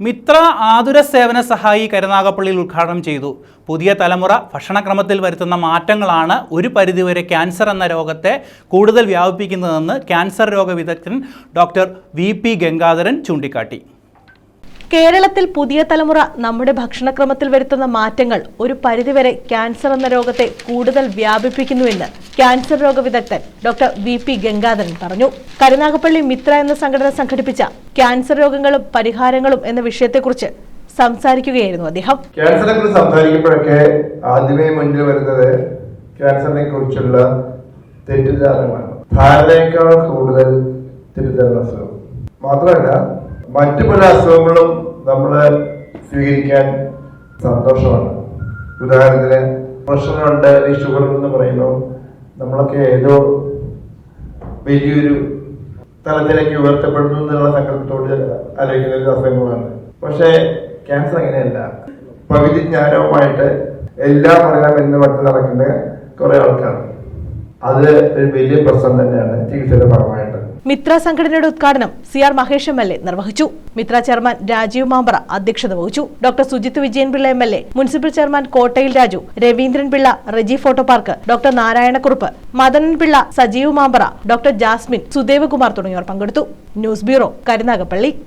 മിത്ര ആതുര സേവന സഹായി കരുനാഗപ്പള്ളിയിൽ ഉദ്ഘാടനം ചെയ്തു. പുതിയ തലമുറ ഭക്ഷണക്രമത്തിൽ വരുത്തുന്ന മാറ്റങ്ങളാണ് ഒരു പരിധിവരെ ക്യാൻസർ എന്ന രോഗത്തെ കൂടുതൽ വ്യാപിപ്പിക്കുന്നതെന്ന് ക്യാൻസർ രോഗ വിദഗ്ധൻ ഡോക്ടർ വി പി ഗംഗാധരൻ ചൂണ്ടിക്കാട്ടി. കേരളത്തിൽ പുതിയ തലമുറ നമ്മുടെ ഭക്ഷണക്രമത്തിൽ വരുത്തുന്ന മാറ്റങ്ങൾ ഒരു പരിധിവരെ ക്യാൻസർ എന്ന രോഗത്തെ കൂടുതൽ വ്യാപിപ്പിക്കുന്നുവെന്ന് ക്യാൻസർ രോഗ വിദഗ്ധൻ ഡോക്ടർ വി പി ഗംഗാധരൻ പറഞ്ഞു. കരുനാഗപ്പള്ളി മിത്ര എന്ന സംഘടന സംഘടിപ്പിച്ച ക്യാൻസർ രോഗങ്ങളും പരിഹാരങ്ങളും എന്ന വിഷയത്തെക്കുറിച്ച് സംസാരിക്കുകയായിരുന്നു അദ്ദേഹം. ക്യാൻസറെ കുറിച്ച് സംസാരിക്കുമ്പോഴൊക്കെ ആദ്യമേ മുന്നിൽ വരുന്നത് ക്യാൻസറിനെ കുറിച്ചുള്ള തെറ്റിദ്ധാരണമാണ് ധാരണയേക്കാൾ കൂടുതൽ തെറ്റിദ്ധാരണ അസുഖം. മാത്രമല്ല മറ്റു പല അസുഖങ്ങളും നമ്മൾ സ്വീകരിക്കാൻ സന്തോഷമാണ്. ഉദാഹരണത്തിന് പ്രഷറുണ്ട് ഈ ഷുഗർ എന്ന് പറയുമ്പോൾ നമ്മളൊക്കെ ഏതോ വലിയൊരു തലത്തിലേക്ക് ഉയർത്തപ്പെടുന്നു എന്നുള്ള സങ്കല്പത്തോട് ആലോചിക്കുന്ന ഒരു അസുഖങ്ങളാണ് പക്ഷേ ക്യാൻസർ അങ്ങനെയല്ല. പകുതി ജ്ഞാനവുമായിട്ട് എല്ലാം അറിയാം എന്ന് പറഞ്ഞ് നടക്കുന്ന കുറെ ആൾക്കാർ. അത് ഒരു വലിയ പ്രശ്നം തന്നെയാണ് ചികിത്സയുടെ ഭാഗമായിട്ട് മിത്ര സംഘടനയുടെ ഉദ്ഘാടനം C R Mahesh M L A നിർവഹിച്ചു. മിത്ര ചെയർമാൻ രാജീവ് മാമ്പറ അധ്യക്ഷത വഹിച്ചു. Doctor Sujith Vijayan Pillai M L A municipal chairman Kottayil Raju Raveendran Pillai Reji photo park doctor Narayanakurup Madanan Pillai Sajeev Mampara doctor Jasmine Sudevakumar തുടങ്ങിയവർ പങ്കെടുത്തു. News bureau Karunagappally.